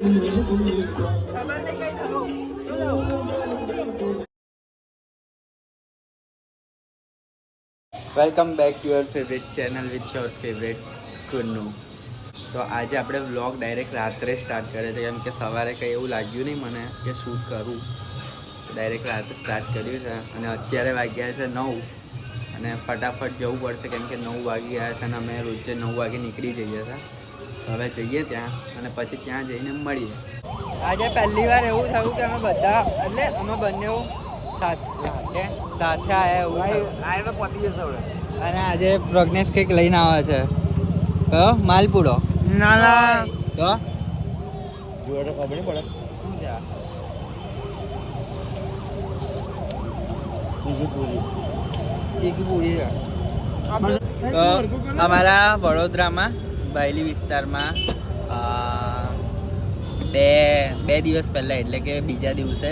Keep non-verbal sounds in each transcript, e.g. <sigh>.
Welcome back to your favourite channel with your favourite Kunnu તો આજે આપણે vlog direct રાત્રે સ્ટાર્ટ કરે છે. કેમ કે સવારે કંઈ એવું લાગ્યું નહીં મને કે શૂટ કરું. ડાયરેક્ટ રાત્રે સ્ટાર્ટ કર્યું છે અને અત્યારે વાગ્યા છે નવ. અને ફટાફટ જવું પડશે કેમ કે નવ વાગી ગયા છે અને અમે રોજે નવ વાગે નીકળી જઈએ છીએ. હવે જઈએ ત્યાં અને પછી ત્યાં જઈને મળીએ. આજે પહેલી વાર એવું થયું કે અમે બધા એટલે અમે બંને સાથે સાથે આવ્યા એવું અને આજે પ્રજ્ઞેશ કંઈક લઈને આવે છે. કયો માલપુડો. ના ના. તો? જોડે તો ખબર નહીં પડે? બીજી પૂરી. અમારા વડોદરામાં બાયલી વિસ્તારમાં બે બે દિવસ પહેલાં એટલે કે બીજા દિવસે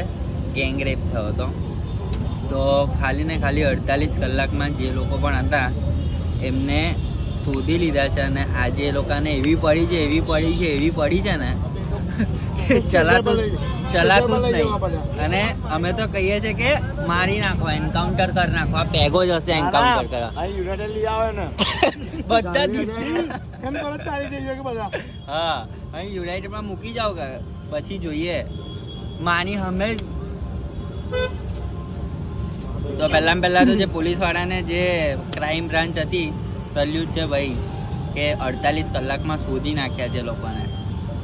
ગેંગ રેપ થયો હતો. તો ખાલી ને ખાલી અડતાલીસ કલાકમાં જે લોકો પણ હતા એમને શોધી લીધા છે અને આજે એ લોકોને એવી પડી છે એવી પડી છે એવી પડી છે ને ચલાતું <laughs> ચલાતું જ નહીં. અને અમે તો કહીએ છીએ કે મારી નાખવા એન્કાઉન્ટર કરી નાખવા પેગો જ હશે એન્કાઉન્ટર કરવા. યુનાઇટેડ લઈ આવે ને. <laughs> બધા એમ પરત ચાલી જઈએ કે બધા? હા અહીં યુનાઇટેડમાં મૂકી જાવ કે પછી જોઈએ. માની હમે તો પહેલાં પહેલાં તો જે પોલીસવાળાને જે ક્રાઇમ બ્રાન્ચ હતી સલ્યુટ છે ભાઈ કે અડતાલીસ કલાકમાં શોધી નાખ્યા છે લોકોને.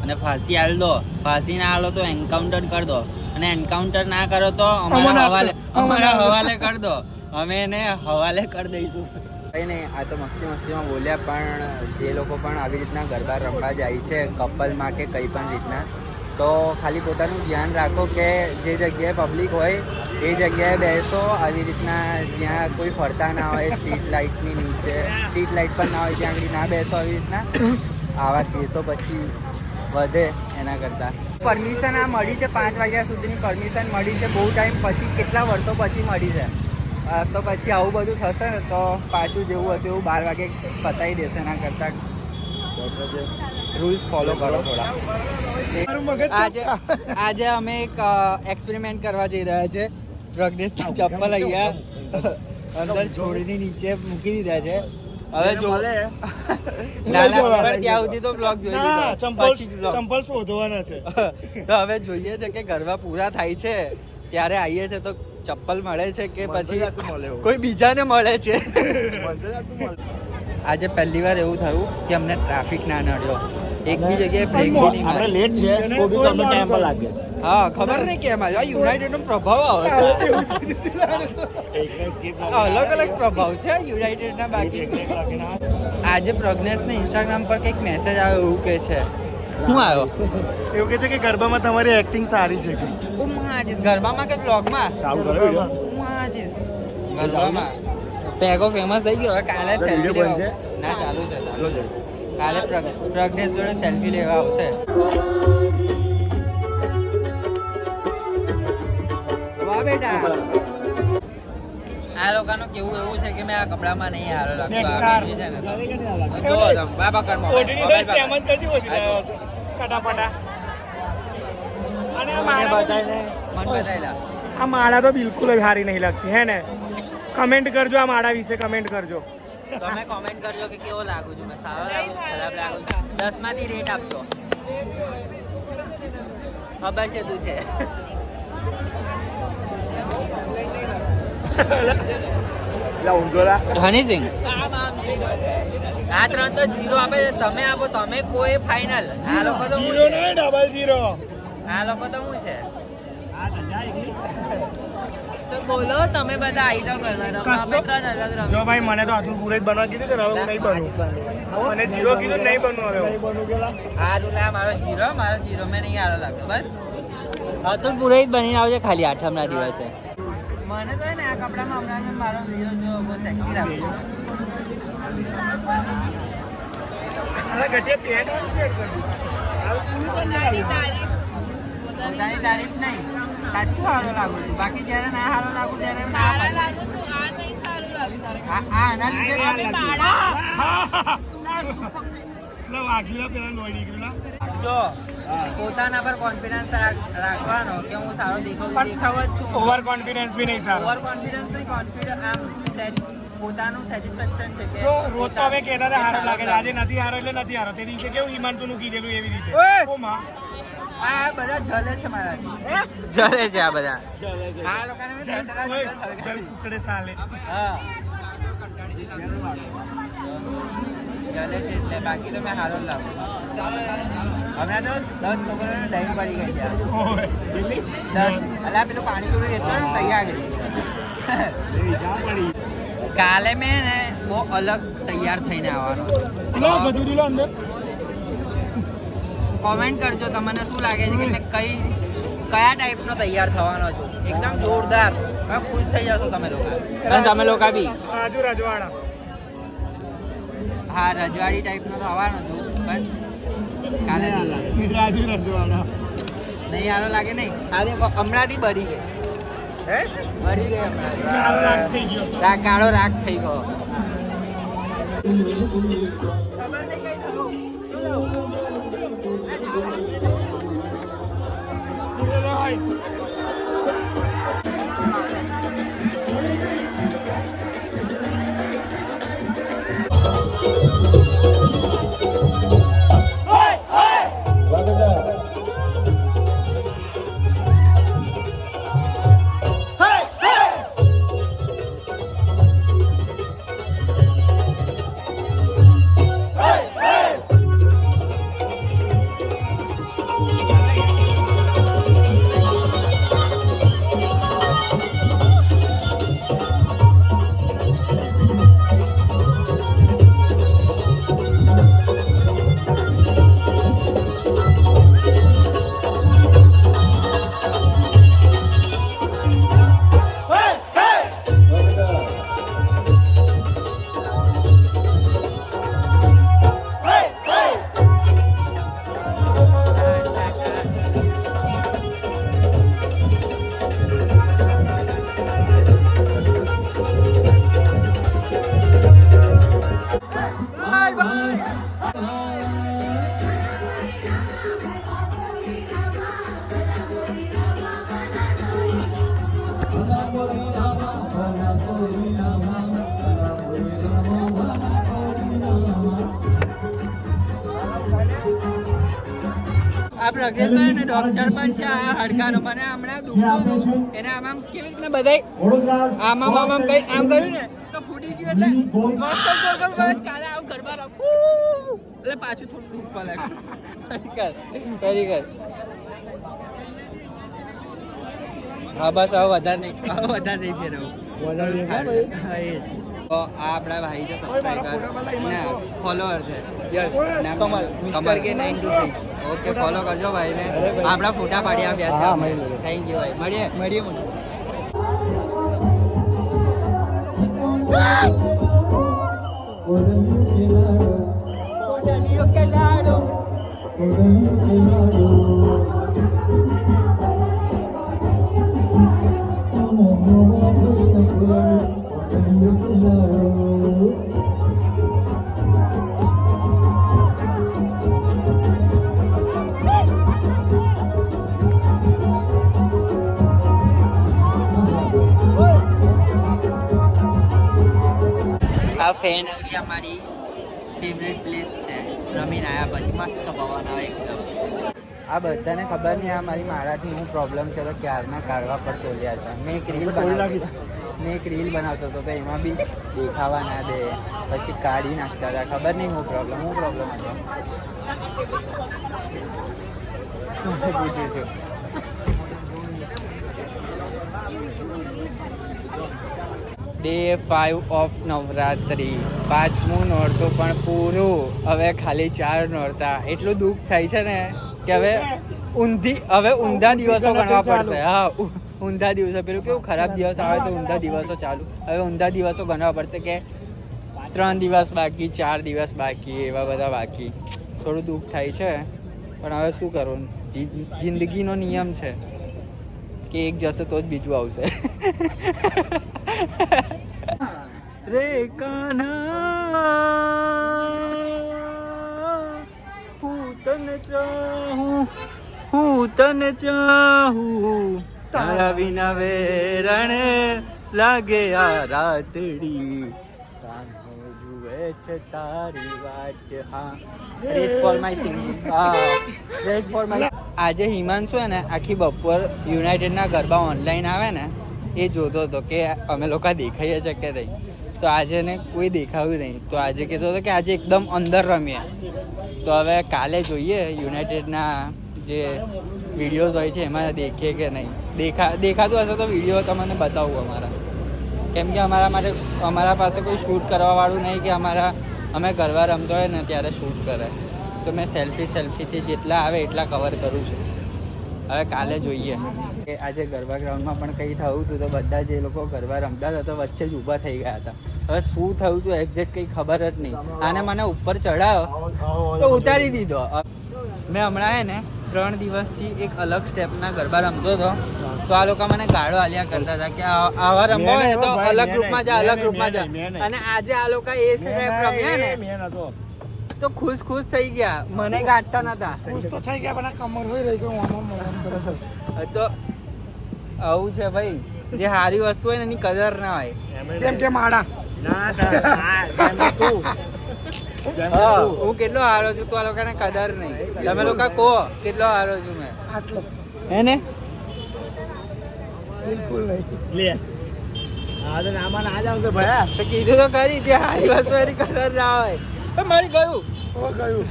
અને ફાંસી હાલ દો. ફાંસી ના હાલો તો એન્કાઉન્ટર કરી દો. અને એન્કાઉન્ટર ના કરો તો અમારા હવાલે અમારા- હવાલે કરી દો. અમે એને હવાલે કરી દઈશું. કઈ નહીં, આ તો મસ્તી મસ્તીમાં બોલ્યા, પણ જે લોકો પણ આવી રીતના ગરબા રમવા જાય છે, કપલમાં કે કંઈ પણ રીતના, તો ખાલી પોતાનું ધ્યાન રાખો કે જે જગ્યાએ પબ્લિક હોય, એ જગ્યાએ બેસો, આવી રીતના જ્યાં કોઈ ફરતા ના હોય સ્ટ્રીટ લાઇટની નીચે સ્ટ્રીટ લાઇટ પણ ના હોય, ત્યાં આગળ ના બેસો આવી રીતના, આવા કેસો પછી વધે એના કરતાં. પરમિશન આ મળી છે પાંચ વાગ્યા સુધીની પરમિશન મળી છે, બહુ ટાઈમ પછી, કેટલા વર્ષો પછી મળી છે? તો પછી આવું બધું થશે ને તો પાછું જેવું હતું એવું બાર વાગે પતાવી દેશે એના કરતાં. રૂલ્સ ફોલો કરો થોડા. આજે આજે અમે એક એક્સપેરિમેન્ટ કરવા જઈ રહ્યા છે. પ્રજ્ઞેશના ચપ્પલ અહીંયા અંદર છોડીની નીચે મૂકી દીધા છે. હવે જો મળે. <laughs> ના ના ત્યાં સુધી તો બ્લોગ જોઈ લીધો. ચંપલ શોધવાના છે. <laughs> તો હવે જોઈએ છે કે ગરબા પૂરા થાય છે. ત્યારે આવીએ છે તો ચપ્પલ મળે છે કે પછી કોઈ બીજાને મળે છે? આજે પહેલી વાર એવું થયું કે અમને ટ્રાફિક ના નડ્યો. એક બી જગ્યાએ બ્રેક બી નહીં આપણે લેટ છે તો બી તમને ટાઈમ પર લાગે છે. હા ખબર નહીં કેમ આ યુનાઇટેડ નો પ્રભાવ આવે છે. અલગ અલગ પ્રભાવ છે યુનાઇટેડ ના બાકી. આજે પ્રજ્ઞેશ ને ઇન્સ્ટાગ્રામ પર કંઈક મેસેજ આવ્યો એવું કે છે. શું આવ્યો? એવું કે છે કે ગરબામાં તમારી એક્ટિંગ સારી છે કે? હું માજીશ ગરબામાં કે બ્લોગમાં ચાલુ કરો હું માજીશ ગરબામાં. પેગો ફેમસ થઈ ગયો હવે કાલે સેલ્ફી? ના ચાલુ છે ચાલુ છે. કાલે પ્રગ- પ્રજ્ઞેશ જોડે સેલ્ફી લેવા આવશે. વાહ બેટા. આ લોકોનું કેવું એવું છે કે મેં આ કપડામાં નહીં હારો લાગતો આ છે ને તો. બાબા કર્મ ઓઢણી સેમ જ આ માળા તો- બિલકુલ જ સારી નહીં લાગતી હે ને? કમેન્ટ કરજો આ માળા વિશે કમેન્ટ કરજો. તમે કમેન્ટ કરજો કે કેવો લાગુ છું. મેં સારો લાગુ ખરાબ લાગુ દસમાંથી રેટ આપજો. ખબર છે તું છે. આ ત્રણ તો જીરો આપે છે. તમે આપો તમે કોઈ ફાઇનલ આ લોકો તો જીરો નહીં ડબલ જીરો આ લોકો તો શું છે? તો બોલો તમે બધા આવી જાઓ કરવા અમે ત્રણ અલગ રમી જો ભાઈ મને તો આટલું પૂરે જ બનવા કીધું છે ને હવે હું નહીં બનું મને જીરો કીધું નહીં બનવું હવે નહીં બનવું કેલા આ રૂલા મારો જીરો મારો જીરો. મેં નહીં હારો લાગતો બસ. અતુલ પૂરે જ બનીને આવજે ખાલી આઠમના દિવસે. મને તો ને આ કપડામાં હમણાં મારો વીડિયો જો બહુ સેક્સી લાગ્યો અરે પેન્ટ સ્કૂલ પોતાની તારીફ નહીં. સાચું સારું લાગુ છું. બાકી જ્યારે ના સારું લાગુ ત્યારે ના. લાગો આ નહીં સારું લાગે આ આ આના લીધે જો પોતાના પર કોન્ફિડન્સ રાખવાનો કે હું સારો દેખાવ પણ દેખાવ જ છું. ઓવર કોન્ફિડન્સ બી નહીં સારો. ઓવર કોન્ફિડન્સ નહીં કોન્ફિડન્સ આમ પોતાનું સેટિસ્ફેક્શન છે કે રોજ તો હવે કહેતા હતા હારો લાગે છે. આજે નથી હારો એટલે નથી હારો. તે દિવસે કેવું હિમાંશુ નું કીધેલું એવી રીતે! આ બધા જલે છે મારાથી. જલે છે આ બધા. આ લોકોને મેં દસરા ઓય, દિવસ ચલ હળગાવી. કુકડે સાલે. હા. જલે છે એટલે બાકી તો મેં હારો લાગુ હમણાં તો દસ છોકરોને ટાઈમ પડી ગઈ છે. દસ. અલા પેલું પાણી પૂરું એટલું ને તૈયાર કાલે મેં ને બહુ અલગ તૈયાર થઈને આવવાનો. બધું અંદર. કોમેન્ટ કરજો તમને શું લાગે છે કે મેં કઈ કયા ટાઈપનો તૈયાર થવાનો છું? એકદમ જોરદાર. હવે ખુશ થઈ જશો તમે લોકો. અને તમે લોકો બી. રાજુ રજવાડા. હા રજવાડી ટાઈપનો તો થવાનો છું પણ કાલે રાજુ રજવાડા. નહીં આનો લાગે નહીં? આજે હમણાંથી બળી ગઈ. હે? બળી ગઈ હમણાં કાળો રાગ થઈ ગયો. કાળો રાગ થઈ ગયો. ખબર આ પ્રજ્ઞેશભાઈ ને ડોક્ટર પણ છે આ હાડકાનો મને હમણાં દુખતું હતું. એને આમ આમ કેવી રીતના બધાય આમ આમ આમ આમ કઈ આમ કર્યું ને તો ફૂટી ગયું એટલે ગોળ ગોળ ગોળ ગોળ બસ કાલે આવું ગરબા રાખું. એટલે પાછું થોડું દુખવા લાગ્યું ફરી કર હા બસ હવે વધારે નહીં હવે વધારે નહીં ફેરવું. હા એ જ. તો આ આપણા ભાઈ છે સબસ્ક્રાઈબર ના ફોલોઅર છે. યસ કમલ મિસ્ટર કે 926 ઓકે ફોલો કરજો ભાઈને. આપણા ફોટા પાડી આપ્યા છે થેન્ક યુ ભાઈ. મળીએ. મળીએ મળીએ. આ ફેન હજી અમારી ફેવરેટ પ્લેસ છે. રમીને આવ્યા પછી મસ્ત પવન આવે એકદમ. આ બધાને ખબર નહીં આ મારી મારાથી હું પ્રોબ્લેમ છે તો ક્યારના કાઢવા પર તોલ્યા છે. મેં એક રીલ તોડી મેં એક રીલ બનાવતો હતો તો એમાં બી દેખાવા ના દે. પછી કાઢી નાખતા હતા. ખબર નહીં હું પ્રોબ્લેમ હું પ્રોબ્લેમ હતો. પૂછ્યું છું. ડે ફાઈવ ઓફ નવરાત્રી પાંચમું નોરતું પણ પૂરું. હવે ખાલી ચાર નોરતા. એટલું દુઃખ થાય છે ને કે હવે ઊંધી હવે ઊંધા દિવસો ગણવા પડશે. હા ઊંધા દિવસો પેલું કેવું ખરાબ દિવસ આવે તો ઊંધા દિવસો ચાલુ. હવે ઊંધા દિવસો ગણવા પડશે કે ત્રણ દિવસ બાકી, ચાર દિવસ બાકી, એવા બધા બાકી. થોડું દુઃખ થાય છે, પણ હવે શું કરવું જિંદગીનો નિયમ છે કે એક જશે તો જ બીજું આવશે. <laughs> રે કાના પૂતન ચાહું, હું તને ચાહું. તારા વિના વેરણ લાગે આ રાતડી. જુએ છે તારી વાટ હા. રેટ ફોર હા. આજે હિમાંશુ છે ને, આખી બપોર યુનાઇટેડના ગરબા ઓનલાઈન આવે ને, એ જોતો હતો કે અમે લોકો દેખાઈએ છે કે નહીં. તો આજે ને કોઈ દેખાવ્યું નહીં. તો આજે કીધો હતો કે આજે એકદમ અંદર રમીએ. તો હવે કાલે જોઈએ યુનાઇટેડના જે વિડીયોઝ હોય છે, એમાં દેખીએ કે નહીં? દેખા, દેખાતું હશે તો વીડિયો તમને બતાવું અમારા. કેમ કે અમારા માટે, અમારા પાસે કોઈ શૂટ કરવાવાળું નહીં કે અમારા, અમે ગરબા રમતો હોય ને ત્યારે શૂટ કરે. તો મેં સેલ્ફી, સેલ્ફીથી જેટલા આવે એટલા કવર કરું છું. હવે કાલે જોઈએ. કે આજે ગરબા ગ્રાઉન્ડમાં પણ કંઈ થયું હતું તો બધા જે લોકો ગરબા રમતા હતા તો વચ્ચે જ ઊભા થઈ ગયા હતા. હવે શું થયું હતું એક્ઝેક્ટ કંઈ ખબર જ નહીં. આને મને ઉપર ચડાવ્યો તો ઉતારી દીધો. મેં હમણાં હે ને ત્રણ દિવસથી એક અલગ સ્ટેપના ગરબા રમતો હતો. તો આ લોકો મને ગાળો આલ્યા કરતા હતા કે આવા રમવા હોય ને તો અલગ ગ્રુપમાં જા અલગ ગ્રુપમાં જા. અને આજે આ લોકો એ સ્ટેપ રમ્યા ને તો ખુશ ખુશ થઈ ગયા. મને ગાંઠતા નતા ખુશ તો થઈ ગયા પણ આ કમર હોય રહી ગયું તો આવું છે ભાઈ. જે સારી વસ્તુ હોય ને એની કદર ના હોય. જેમ કે માડા હા, હું કેટલો હારો છું? તો આ લોકોને કદર નહીં. તમે લોકો કહો કેટલો હારો છું મેં? આટલો. એને બિલકુલ નહીં. લે. હા તો નામાં ના જ આવશે ભયા તો કીધું તો કરી જે હારી વસ્તુ એની કદર ના હોય. પણ મારી ગયું. ઓ ગયું.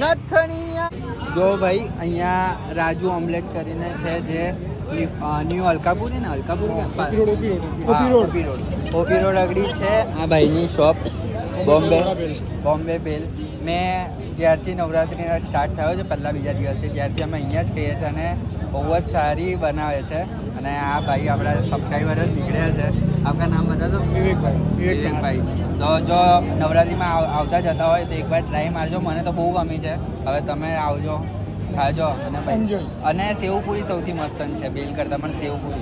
નથણીયા જો ભાઈ અહીંયા રાજુ ઓમલેટ કરીને છે જે ન્યુ- અલકાપુરી ને અલકાપુરી કે? ઓપી રોડ ઓપી રોડ હા, OP road. OP road. OP road અગડી છે આ ભાઈની શોપ બોમ્બે. બોમ્બે બેલ મેં જ્યારથી નવરાત્રિ સ્ટાર્ટ થયો છે પહેલાં બીજા દિવસથી ત્યારથી અમે અહીંયા જ કહીએ છીએ અને બહુ જ સારી બનાવે છે. અને આ ભાઈ આપણા સબસ્ક્રાઈબર જ નીકળ્યા છે. આપણા નામ બધા તો વિવેકભાઈ. વિવેકભાઈ. તો જો નવરાત્રિમાં આવ- આવતા જતા હોય તો એકવાર ટ્રાય મારજો. મને તો બહુ ગમી છે. હવે તમે આવજો ખાજો અને ભાઈ. અને સેવપુરી સૌથી મસ્ત છે બેલ કરતાં પણ સેવપુરી.